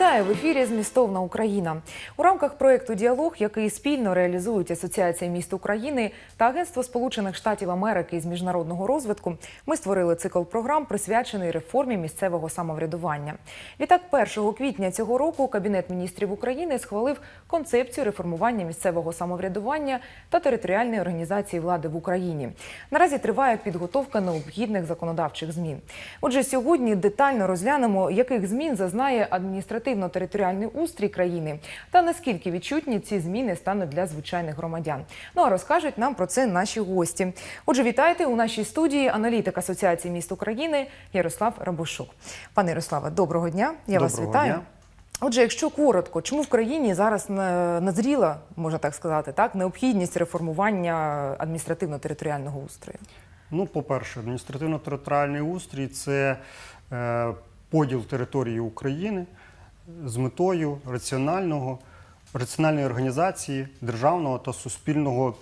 Вітаю в ефірі Змістовна Україна. У рамках проєкту Діалог, який спільно реалізують Асоціація міст України та Агентство Сполучених Штатів Америки з міжнародного розвитку, ми створили цикл програм, присвячений реформі місцевого самоврядування. Відтак, 1 квітня цього року Кабінет міністрів України схвалив концепцію реформування місцевого самоврядування та територіальної організації влади в Україні. Наразі триває підготовка необхідних законодавчих змін. Отже, сьогодні детально розглянемо, яких змін зазнає адміністративно-територіальний устрій країни та наскільки відчутні ці зміни стануть для звичайних громадян. Ну а розкажуть нам про це наші гості. Отже, вітайте у нашій студії аналітик Асоціації міст України Ярослав Рабушук. Пане Ярославе, доброго дня. Я вас вітаю. дня. Отже, якщо коротко, чому в країні зараз назріла, можна так сказати, так необхідність реформування адміністративно-територіального устрою? Ну, по-перше, адміністративно-територіальний устрій це е, поділ території України з метою раціонального, раціональної організації державного та суспільного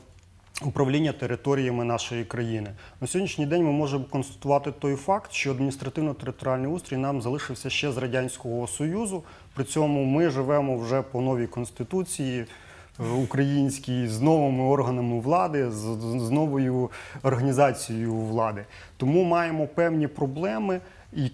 управління територіями нашої країни. На сьогоднішній день ми можемо констатувати той факт, що адміністративно-територіальний устрій нам залишився ще з Радянського Союзу. При цьому ми живемо вже по новій конституції. е, Українській з новими органами влади, з, з- з новою організацією влади. Тому маємо певні проблеми і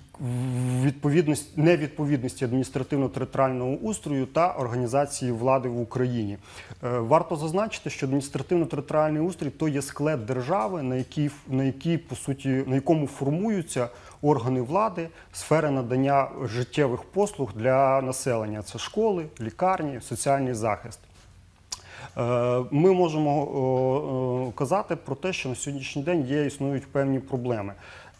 відповідності невідповідності адміністративно-територіального устрою та організації влади в Україні. Е, Варто зазначити, що адміністративно-територіальний устрій то є склад держави, на якій на якій по суті на якому формуються органи влади, сфери надання життєвих послуг для населення. Це школи, лікарні, соціальний захист. Е, Ми можемо казати про те, що на сьогоднішній день є існують певні проблеми.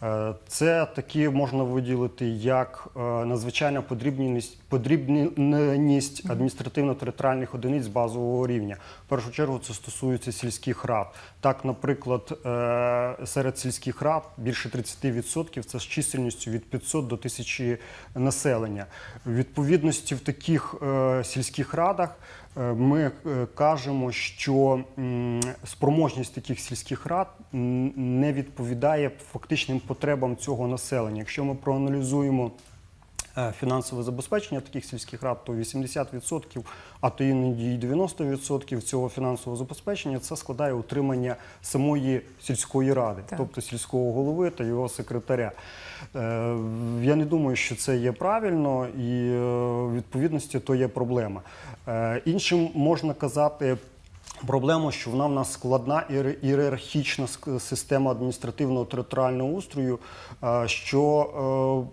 Е, Це такі можна виділити як е, надзвичайна подрібність, подрібненість адміністративно-територіальних одиниць базового рівня. В першу чергу це стосується сільських рад. Так, наприклад, е, серед сільських рад більше 30% це з чисельністю від 500 до 1000 населення. Відповідності в таких е, сільських радах Е, Ми кажемо, що спроможність таких сільських рад не відповідає фактичним потребам цього населення. Якщо ми проаналізуємо фінансове забезпечення таких сільських рад, то 80%, а то іноді і 90% цього фінансового забезпечення це складає утримання самої сільської ради, Так. тобто сільського голови та його секретаря. Е, Я не думаю, що це є правильно, і е, в відповідності то є проблема. Е, Іншим можна казати. Проблема, що вона в нас складна ієрархічна система адміністративного територіального устрою, е, що,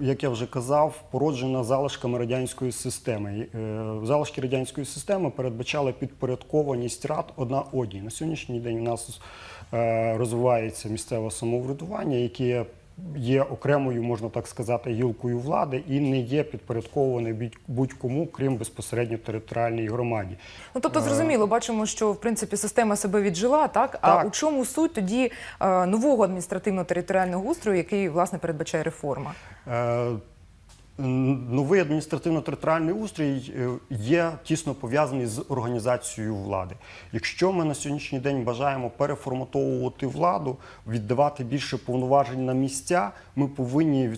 е, як я вже казав, породжена залишками радянської системи. Е, Залишки радянської системи передбачали підпорядкованість рад одна одній. На сьогоднішній день у нас розвивається місцеве самоврядування, яке є окремою, можна так сказати, гілкою влади і не є підпорядкований будь- будь-кому, крім безпосередньо територіальній громаді. Ну тобто, зрозуміло, бачимо, що в принципі система себе віджила, так а Так. у чому суть тоді е, нового адміністративно-територіального устрою, який власне передбачає реформа? Новий адміністративно-територіальний устрій е, є тісно пов'язаний з організацією влади. Якщо ми на сьогоднішній день бажаємо переформатовувати владу, віддавати більше повноважень на місця, ми повинні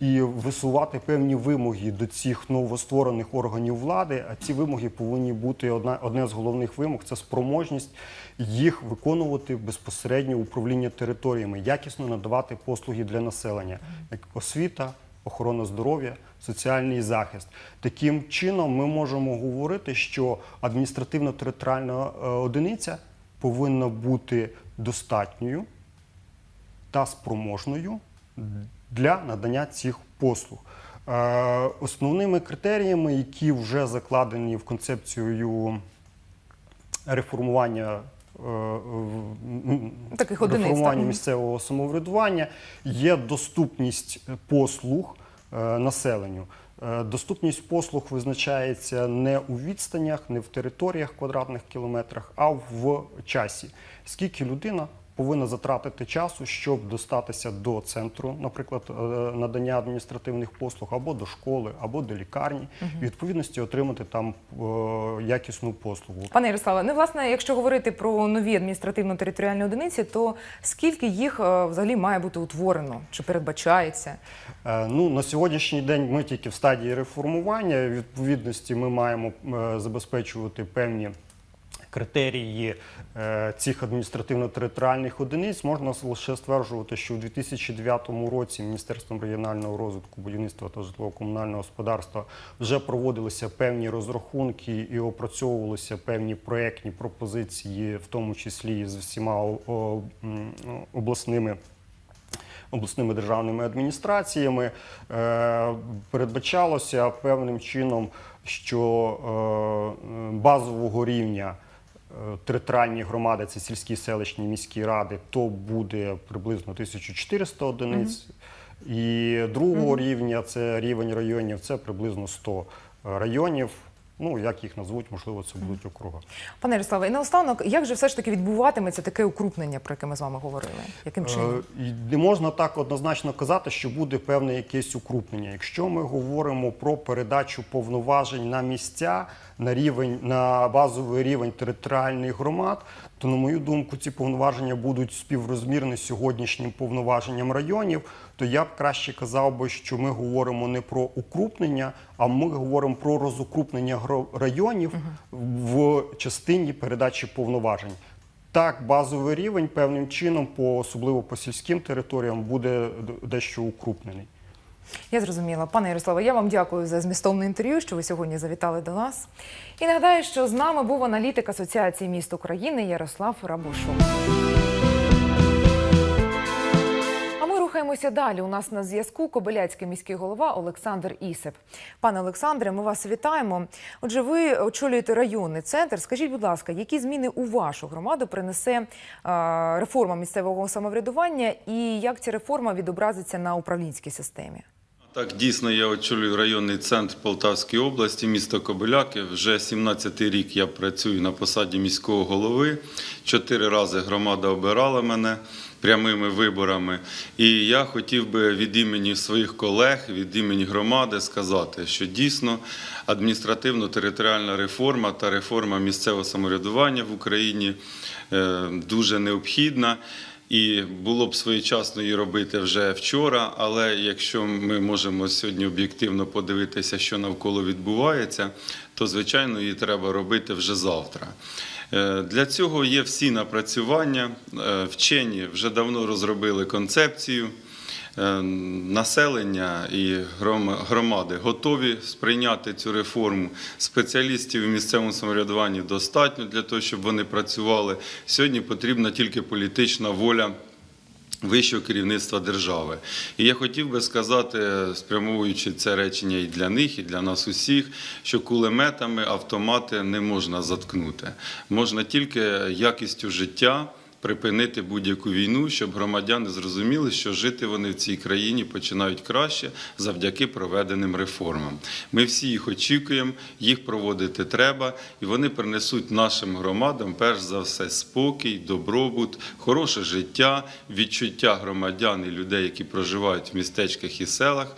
і висувати певні вимоги до цих новостворених органів влади. А ці вимоги повинні бути одне з головних вимог це спроможність їх виконувати безпосередньо управління територіями, якісно надавати послуги для населення, як освіта, охорона здоров'я, соціальний захист. Таким чином, ми можемо говорити, що адміністративно-територіальна е, одиниця повинна бути достатньою та спроможною для надання цих послуг. Е, Основними критеріями, які вже закладені в концепцію реформування. Е, Таких реформування так? місцевого самоврядування є доступність послуг е, населенню. Е, Доступність послуг визначається не у відстанях, не в територіях квадратних кілометрах, а в часі. Скільки людина повинна затратити часу, щоб достатися до центру, наприклад, е, надання адміністративних послуг, або до школи, або до лікарні, і відповідності отримати там е, якісну послугу. Пане Ярославе, ну власне, якщо говорити про нові адміністративно-територіальні одиниці, то скільки їх е, взагалі має бути утворено? Чи передбачається? Ну, на сьогоднішній день ми тільки в стадії реформування. Відповідності ми маємо забезпечувати певні критерії е, цих адміністративно-територіальних одиниць. Можна лише стверджувати, що у 2009 році Міністерством регіонального розвитку, будівництва та житлово-комунального господарства вже проводилися певні розрахунки і опрацьовувалися певні проектні пропозиції, в тому числі з всіма обласними обласними державними адміністраціями е, передбачалося певним чином, що е, базового рівня територіальні громади, це сільські селищні міські ради, то буде приблизно 1400 одиниць. І другого рівня це рівень районів, це приблизно 100 районів. Ну, як їх назвуть, можливо, це будуть округи. Пане Ярославе, і наостанок, як же все ж таки відбуватиметься таке укрупнення, про яке ми з вами говорили? Яким чином? Е, Не можна так однозначно казати, що буде певне якесь укрупнення. Якщо ми говоримо про передачу повноважень на місця, на рівень на базовий рівень територіальних громад, то на мою думку, ці повноваження будуть співрозмірні сьогоднішнім повноваженням районів. То я б краще казав би, що ми говоримо не про укрупнення, а ми говоримо про розукрупнення районів в частині передачі повноважень. Так, базовий рівень певним чином, по особливо по сільським територіям, буде дещо укрупнений. Я зрозуміла. Пане Ярославе, я вам дякую за змістовне інтерв'ю, що ви сьогодні завітали до нас. І нагадаю, що з нами був аналітик Асоціації міст України Ярослав Рабушов. А ми рухаємося далі. У нас на зв'язку Кобиляцький міський голова Олександр Ісеп. Пане Олександре, ми вас вітаємо. Отже, ви очолюєте районний центр. Скажіть, будь ласка, які зміни у вашу громаду принесе е, реформа місцевого самоврядування і як ця реформа відобразиться на управлінській системі? Так, дійсно, я очолюю районний центр Полтавської області, місто Кобиляки. Вже 17-й рік я працюю на посаді міського голови. Чотири рази громада обирала мене прямими виборами. І я хотів би від імені своїх колег, від імені громади сказати, що дійсно адміністративно-територіальна реформа та реформа місцевого самоврядування в Україні е, дуже необхідна. І було б своєчасно її робити вже вчора. Але якщо ми можемо сьогодні об'єктивно подивитися, що навколо відбувається, то звичайно її треба робити вже завтра. Е, Для цього є всі напрацювання. Е, Вчені вже давно розробили концепцію. Е, Населення і громади готові сприйняти цю реформу. Спеціалістів у місцевому самоврядуванні достатньо для того, щоб вони працювали. Сьогодні потрібна тільки політична воля. Вищого керівництва держави. І я хотів би сказати, спрямовуючи це речення і для них, і для нас усіх, що кулеметами автомати не можна заткнути. Можна тільки якістю життя припинити будь-яку війну, щоб громадяни зрозуміли, що жити вони в цій країні починають краще завдяки проведеним реформам. Ми всі їх очікуємо, їх проводити треба, і вони принесуть нашим громадам перш за все спокій, добробут, хороше життя, відчуття громадян і людей, які проживають в містечках і селах,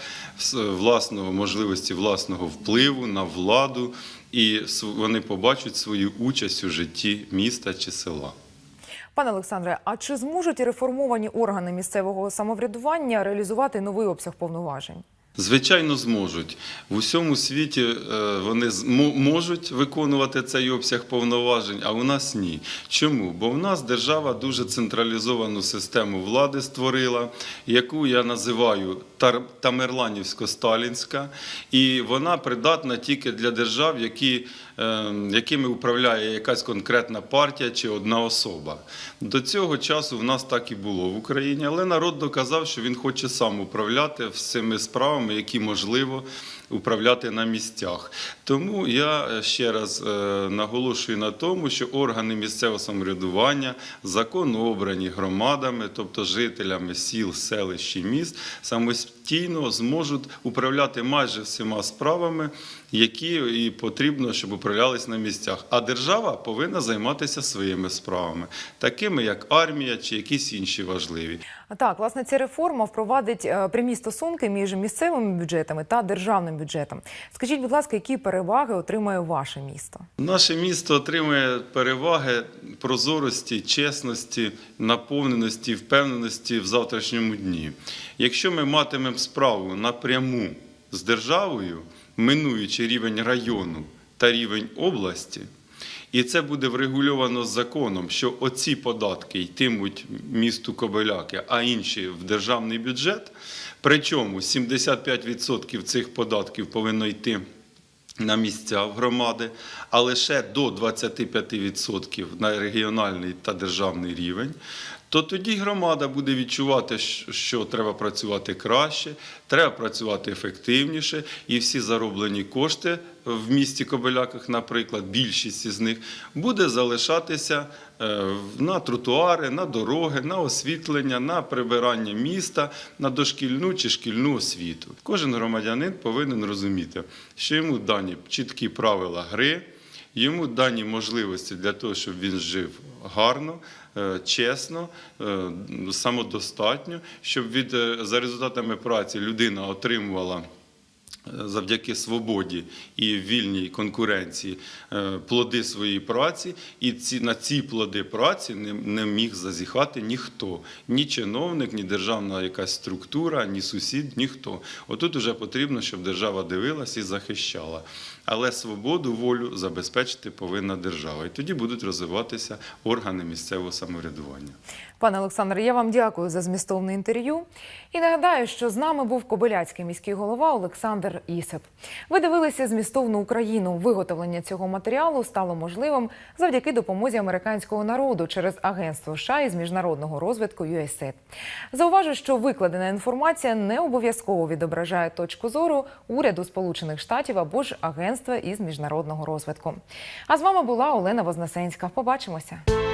власного можливості власного впливу на владу, і вони побачать свою участь у житті міста чи села. Пане Олександре, а чи зможуть реформовані органи місцевого самоврядування реалізувати новий обсяг повноважень? Звичайно, зможуть. В усьому світі е, вони можуть виконувати цей обсяг повноважень, а у нас ні. Чому? Бо в нас держава дуже централізовану систему влади створила, яку я називаю Тамерланівсько-Сталінська, і вона придатна тільки для держав, які, е, якими управляє якась конкретна партія чи одна особа. До цього часу в нас так і було в Україні, але народ доказав, що він хоче сам управляти всіми справами, які можливо управляти на місцях. Тому я е, ще раз е, наголошую на тому, що органи місцевого самоврядування законно обрані громадами, тобто жителями сіл, селищ і міст, самостійно зможуть управляти майже всіма справами, які і потрібно, щоб управлялись на місцях. А держава повинна займатися своїми справами, такими як армія чи якісь інші важливі. Так, власне, ця реформа впровадить е, прямі стосунки між місцевими бюджетами та державним бюджетом. Скажіть, будь ласка, які переваги отримає ваше місто? Наше місто отримує переваги прозорості, чесності, наповненості, впевненості в завтрашньому дні. Якщо ми матимемо справу напряму з державою, минуючи рівень району та рівень області, і це буде врегульовано законом, що оці податки йтимуть місту Кобиляки, а інші в державний бюджет. Причому 75% цих податків повинно йти на місця в громади, а лише до 25% на регіональний та державний рівень, то тоді громада буде відчувати, що треба працювати краще, треба працювати ефективніше, і всі зароблені кошти в місті Кобиляках, наприклад, більшість із них буде залишатися е, на тротуари, на дороги, на освітлення, на прибирання міста, на дошкільну чи шкільну освіту. Кожен громадянин повинен розуміти, що йому дані чіткі правила гри. Йому дані можливості для того, щоб він жив гарно, е, чесно, е, самодостатньо, щоб від, е, за результатами праці людина отримувала завдяки свободі і вільній конкуренції плоди своєї праці, і ці, на ці плоди праці не, не міг зазіхати ніхто, ні чиновник, ні державна якась структура, ні сусід, ніхто. Отут вже потрібно, щоб держава дивилась і захищала. Але свободу, волю забезпечити повинна держава. І тоді будуть розвиватися органи місцевого самоврядування. Пане Олександре, я вам дякую за змістовне інтерв'ю. І нагадаю, що з нами був Кобиляцький міський голова Олександр Ісеп. Ви дивилися змістовну Україну. Виготовлення цього матеріалу стало можливим завдяки допомозі американського народу через агентство США із міжнародного розвитку USAID. Зауважу, що викладена інформація не обов'язково відображає точку зору уряду Сполучених Штатів або ж агентства із міжнародного розвитку. А з вами була Олена Вознесенська. Побачимося.